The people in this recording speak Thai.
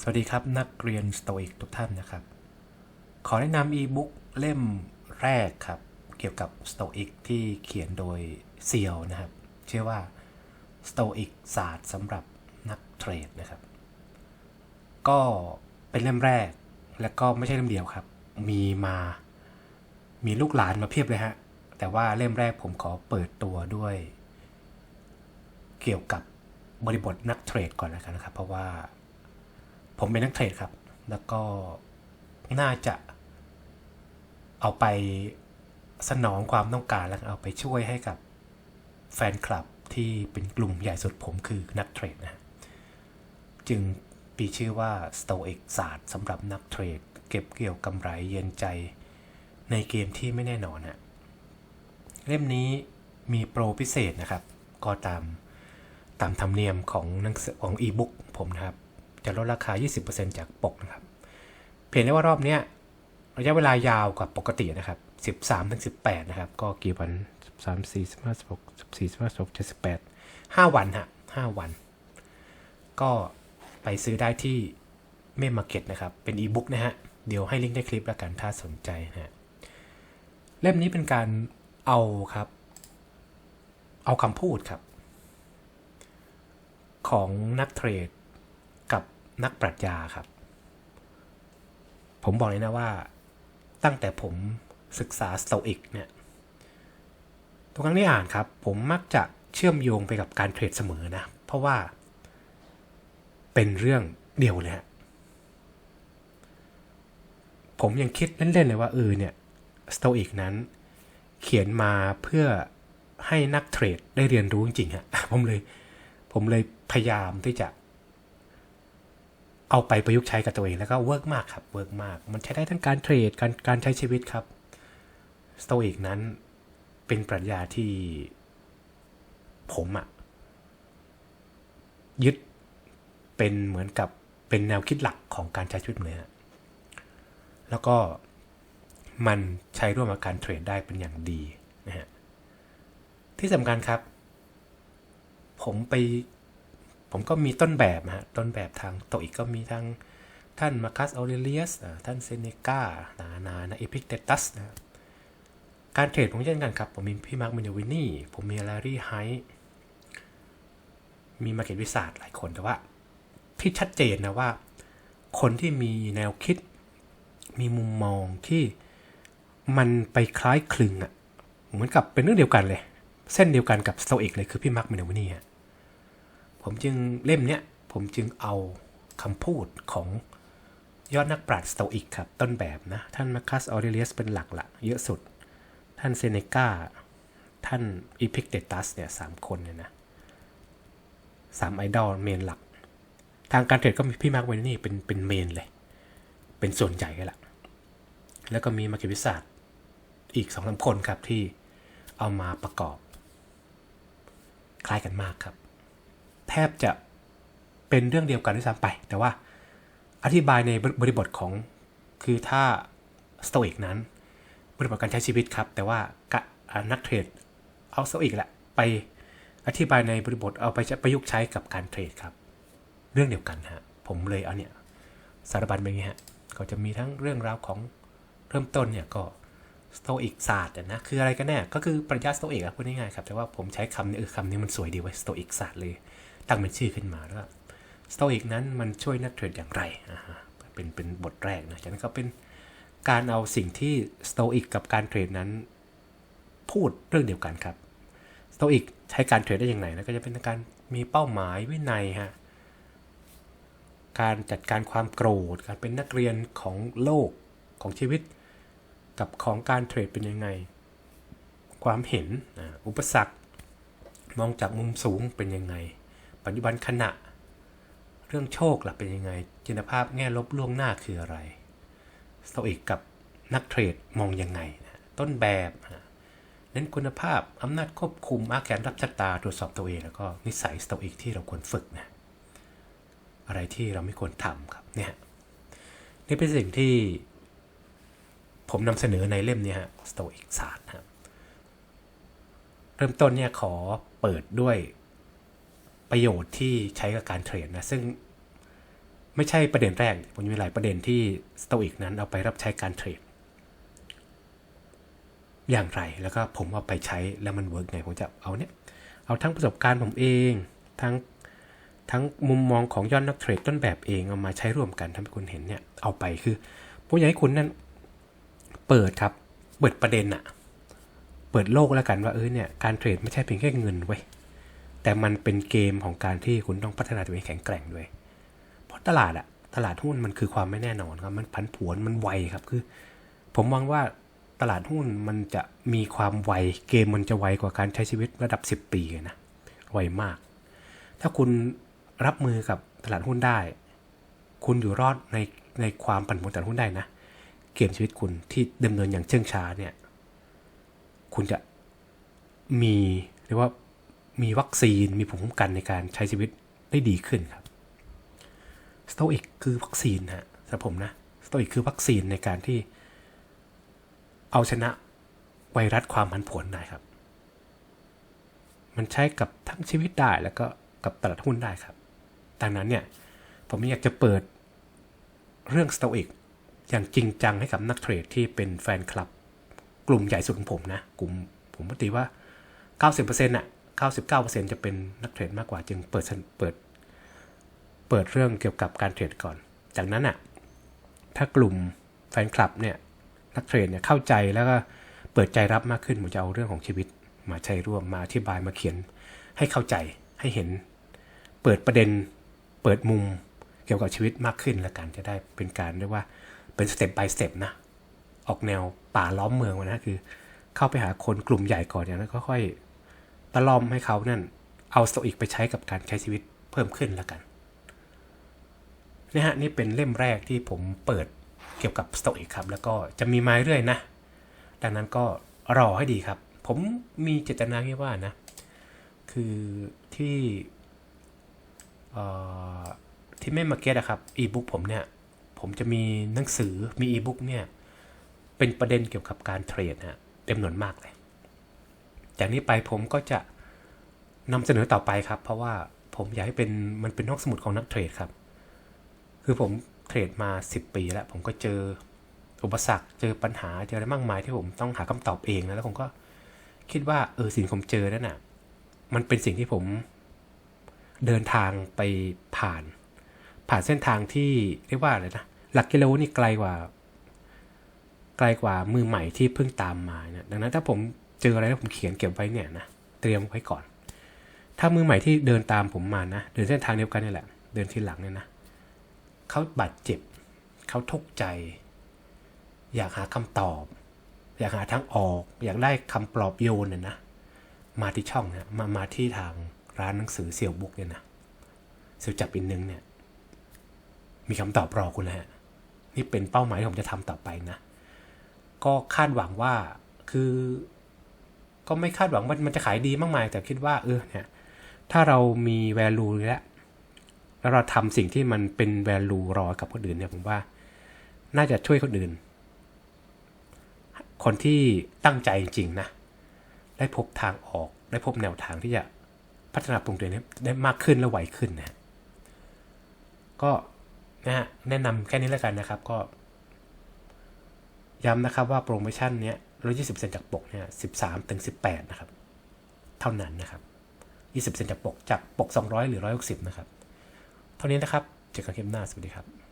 สวัสดีครับนักเรียนสโตอิกทุกท่านนะครับ ขอแนะนำอีบุ๊กเล่มแรกครับ เกี่ยวกับสโตอิกที่เขียนโดยเซียวนะครับ ชื่อว่าสโตอิกศาสตร์สำหรับนักเทรดนะครับ ก็เป็นเล่มแรกและก็ไม่ใช่เล่มเดียวครับ มีมามีลูกหลานมาเพียบเลยฮะ แต่ว่าเล่มแรกผมขอเปิดตัวด้วย เกี่ยวกับบริบทนักเทรดก่อนแล้วกันนะครับ เพราะว่า ผมเป็นนักเทรดครับ แล้วก็น่าจะเอาไปสนองความต้องการแล้วเอาไปช่วยให้กับแฟนคลับที่เป็นกลุ่มใหญ่สุดผมคือนักเทรดนะจึงปีชื่อว่า Stoic ศาสตร์สำหรับนักเทรด เก็บเกี่ยวกำไรเย็นใจในเกมที่ไม่แน่นอนฮะเล่มนี้มีโปรพิเศษนะครับ ก็ตามตามธรรมเนียมของหนังสือของอีบุ๊กผมนะครับ จะลดราคา 20%จากปกนะครับ เพียงแต่ว่ารอบเนี้ยระยะเวลายาวกว่าปกตินะครับ 13ถึง18 นะครับ ก็กี่วัน 13 4 15 16 14 15 16 17 5วันฮะ5วัน ก็ไปซื้อได้ที่เมมมาร์เก็ตนะครับ เป็นอีบุ๊กนะฮะ เดี๋ยวให้ลิงก์ในคลิปแล้วกันถ้าสนใจนะฮะ เล่มนี้เป็นการเอาครับ เอาคำพูดครับ ของนักเทรด นักปรัชญาครับ ผมบอกเลยนะว่า ตั้งแต่ผมศึกษาสโตอิกเนี่ย ทุกครั้งที่อ่านครับ ผมมักจะเชื่อมโยงไปกับการเทรดเสมอนะ เพราะว่า เป็นเรื่องเดียวเลยฮะผมยังคิดเล่นๆเลยว่าเออเนี่ยสโตอิกนั้น เขียนมาเพื่อให้นักเทรดได้เรียนรู้จริงๆฮะผมเลย ผมเลยพยายามที่จะ เอาไปประยุกต์ใช้กับตัวเองแล้วก็เวิร์กมากครับเวิร์กมาก มันใช้ได้ทั้งการเทรดการการใช้ชีวิตครับสโตอิกนั้นเป็นปรัชญาที่ผมอะยึดเป็นเหมือนกับเป็นแนวคิดหลักของการใช้ชีวิตเลยฮะแล้วก็มันใช้ร่วมกับการเทรดได้เป็นอย่างดีนะฮะที่สำคัญครับ ผมไป ผมก็มีต้นแบบนะฮะต้นแบบทางโตอีกก็มีทั้งท่านมาคัสออเรเลียสท่านเซเนกานานานะเอพิกเตตัสนะการเทรดผมเช่นกันครับ ผมมีพี่มาร์คมินวินนี่ผมมีลารีไฮมีมาเก็ตวิสาดหลายคนแต่ว่า ที่ชัดเจนนะว่า คนที่มีแนวคิด มีมุมมองที่มันไปคล้ายคลึงอะ่ะเหมือนกับเป็นเรื่องเดียวกันเลย เส้นเดียวกันกับโตอิกเลยคือพี่มาร์คมินวินนี่ฮะ ผมจึงเล่มเนี้ยผมจึงเอาคำพูดของยอดนักปราชญ์สโตอิกครับ ต้นแบบนะ ท่านมาคัสออเรเลียสเป็นหลักละเยอะสุด ท่านเซเนกาท่านอีพิกเตตัสเนี่ยสามคนเนี่ยนะสามไอดอลเมนหลัก ทางการเทรดก็มีพี่มาร์คเวนนี่เป็นเป็นเมนเลย เป็นส่วนใหญ่กันละแล้วก็มีมาเก็ตวิสัทอีกสองสาคนครับที่เอามาประกอบ คล้ายกันมากครับ บจะเป็นเรื่องเดียวกันด้วยซ้ำไป แต่ว่าอธิบายในบริบทของคือถ้าสโตอิกนั้นบริบทการใช้ชีวิตครับ แต่ว่านักเทรดเอาสโตอิกแหละไปอธิบายในบริบทเอาไปประยุกต์ใช้กับการเทรดครับ เรื่องเดียวกันฮะผมเลยเอาเนี่ยสารบัญเป็นอย่างนี้ฮะก็จะมีทั้งเรื่องราวของเริ่มต้นเนี่ยก็สโตอิกศาสตร์นะคืออะไรกันแน่ก็คือปรัชญาสโตอิกอะพูดง่ายๆครับแต่ว่าผมใช้คำนี้เออคำนี้มันสวยดีไว้สโตอิกศาสตร์เลย ตั้งเป็นชื่อขึ้นมาแล้วสโตอิกนั้นมันช่วยนักเทรดอย่างไรเป็นเป็นบทแรกนะจากนั้นก็เป็นการเอาสิ่งที่สโตอิกกับการเทรดนั้น พูดเรื่องเดียวกันครับสโตอิกใช้การเทรดได้อย่างไรนะก็จะเป็นการมีเป้าหมายวินัยฮะการจัดการความโกรธการเป็นนักเรียนของโลกของชีวิต กับของการเทรดเป็นยังไง ความเห็นอุปสรรคมองจากมุมสูงเป็นยังไง ปัจจุบันขณะ เรื่องโชคล่ะเป็นยังไง จินตภาพแง่ลบล่วงหน้าคืออะไรสโตอิกกับนักเทรดมองยังไงนะต้นแบบนะเน้นคุณภาพอำนาจควบคุมอาแกนรับชะตาตรวจสอบตัวเองแล้วก็นิสัยสโตอิกที่เราควรฝึกนะอะไรที่เราไม่ควรทำครับเนี่ยนี่เป็นสิ่งที่ผมนำเสนอในเล่มนี้ฮะสโตอิกศาสตร์ครับเริ่มต้นเนี่ยขอเปิดด้วย ประโยชน์ที่ใช้กับการเทรดนะ ซึ่งไม่ใช่ประเด็นแรกผมมีหลายประเด็นที่สโตอิกนั้นเอาไปรับใช้การเทรดอย่างไรแล้วก็ผมเอาไปใช้แล้วมันเวิร์กไงผมจะเอาเนี่ย เอาทั้งประสบการณ์ผมเอง ทั้งทั้งมุมมองของยอดนักเทรดต้นแบบเองเอามาใช้ร่วมกันทำให้คุณเห็นเนี่ย เอาไปคือผมอยากให้คุณนั่นเปิดครับ เปิดประเด็นอะเปิดโลกแล้วกันว่าเออเนี่ยการเทรดไม่ใช่เพียงแค่เงินเว้ย แต่มันเป็นเกมของการที่คุณต้องพัฒนาตัวเองแข็งแกร่งด้วย เพราะตลาดอะตลาดหุ้นมันคือความไม่แน่นอนครับ มันผันผวนมันไวครับคือ ผมมองว่าตลาดหุ้นมันจะมีความไวเกมมันจะไวกว่าการใช้ชีวิตระดับ 10 ปีเลยนะไวมาก ถ้าคุณรับมือกับตลาดหุ้นได้ คุณอยู่รอดในในความปั่นป่วนตลาดหุ้นได้นะ เกมชีวิตคุณที่ดำเนินอย่างเชื่องช้าเนี่ย คุณจะมีเรียกว่า มีวัคซีนมีภูมิคุ้มกันในการใช้ชีวิตได้ดีขึ้นครับสโตอิกคือวัคซีนฮะสำหรับผมนะสโตอิกคือวัคซีนในการที่เอาชนะไวรัสความผันผวนได้ครับ มันใช้กับทั้งชีวิตได้แล้วก็กับตลาดหุ้นได้ครับดังนั้นเนี่ยผมอยากจะเปิดเรื่องสโตอิกอย่างจริงจังให้กับนักเทรดที่เป็นแฟนคลับ กลุ่มใหญ่สุดของผมนะ กลุ่มผมปกติว่า 90%น่ะ 99%จะเป็นนักเทรดมากกว่าจึงเปิดเปิด เปิดเรื่องเกี่ยวกับการเทรดก่อน จากนั้นอะถ้ากลุ่มแฟนคลับเนี่ยนักเทรดเนี่ยเข้าใจแล้วก็เปิดใจรับมากขึ้นผมจะเอาเรื่องของชีวิตมาใช้ร่วมมาอธิบายมาเขียนให้เข้าใจให้เห็น เปิดประเด็นเปิดมุมเกี่ยวกับชีวิตมากขึ้นล้วกันจะได้เป็นการเรียกว่าเป็นสเต็ป by สเต็ปนะออกแนวป่าล้อมเมืองนะคือ เข้าไปหาคนกลุ่มใหญ่ก่อนอย่างนั้นค่อย ตะล่อมให้เขานั่น เอาสโตอิกไปใช้กับการใช้ชีวิตเพิ่มขึ้นแล้วกันนี่ฮะนี่เป็นเล่มแรกที่ผมเปิดเกี่ยวกับสโตอิกครับ แล้วก็จะมีมาเรื่อยนะ ดังนั้นก็รอให้ดีครับ ผมมีเจตนาแค่ว่านะ คือที่ที่ไม่มาเก็ตอะครับอีบุ๊กผมเนี่ย ผมจะมีหนังสือมีอีบุ๊กเนี่ย เป็นประเด็นเกี่ยวกับการเทรดนะเต็มหนวนมากเลย จากนี้ไปผมก็จะนำเสนอต่อไปครับ เพราะว่าผมอยากให้เป็นมันเป็นนอกสมุดของนักเทรดครับ คือผมเทรดมา 10 ปีแล้ว ผมก็เจออุปสรรคเจอปัญหาเจออะไรมากมายที่ผมต้องหาคำตอบเองนะแล้วผมก็คิดว่าเออสิ่งที่ผมเจอนั่นน่ะมันเป็นสิ่งที่ผมเดินทางไปผ่าน ผ่านเส้นทางที่เรียกว่าอะไรนะหลักกิโลนี่ไกลกว่า ไกลกว่ามือใหม่ที่เพิ่งตามมาเนี่ยดังนั้นถ้าผม เจออะไรแล้วผมเขียนเก็บไว้เนี่ยนะเตรียมไว้ก่อน ถ้ามือใหม่ที่เดินตามผมมานะเดินเส้นทางเดียวกันนี่แหละ เดินทีหลังเนี่ยนะเขาบาดเจ็บเขาทุกข์ใจ อยากหาคำตอบ อยากหาทางออก อยากได้คำปลอบโยนเนี่ยนะมาที่ช่องเนี่ยมามาที่ทางร้านหนังสือเสี่ยวบุ๊กเนี่ยนะเสี่ยวจับอินนึงเนี่ย มีคำตอบรอคุณแล้วฮะนี่เป็นเป้าหมายที่ผมจะทำต่อไปนะ ก็คาดหวังว่าคือ ก็ไม่คาดหวังว่ามันจะขายดีมากมาย แต่คิดว่าเออเนี่ยถ้าเรามี value แล้วแล้วเราทำสิ่งที่มันเป็น value รอกับคนอื่นเนี่ยผมว่า น่าจะช่วยคนอื่น คนที่ตั้งใจจริงๆนะ ได้พบทางออก ได้พบแนวทางที่จะพัฒนาปรุงตัวเองได้มากขึ้นและไวขึ้นนะ ก็นะฮะแนะนำแค่นี้แล้วกันนะครับ ก็ย้ำนะครับว่าโปรโมชั่นเนี้ย ลด20%จากปกเนี่ย13ถึง18 นะครับ เท่านั้นนะครับ 20%จากปกจากปก 200 หรือ 160 นะครับ เท่านี้นะครับ เจอกันคลิปหน้า สวัสดีครับ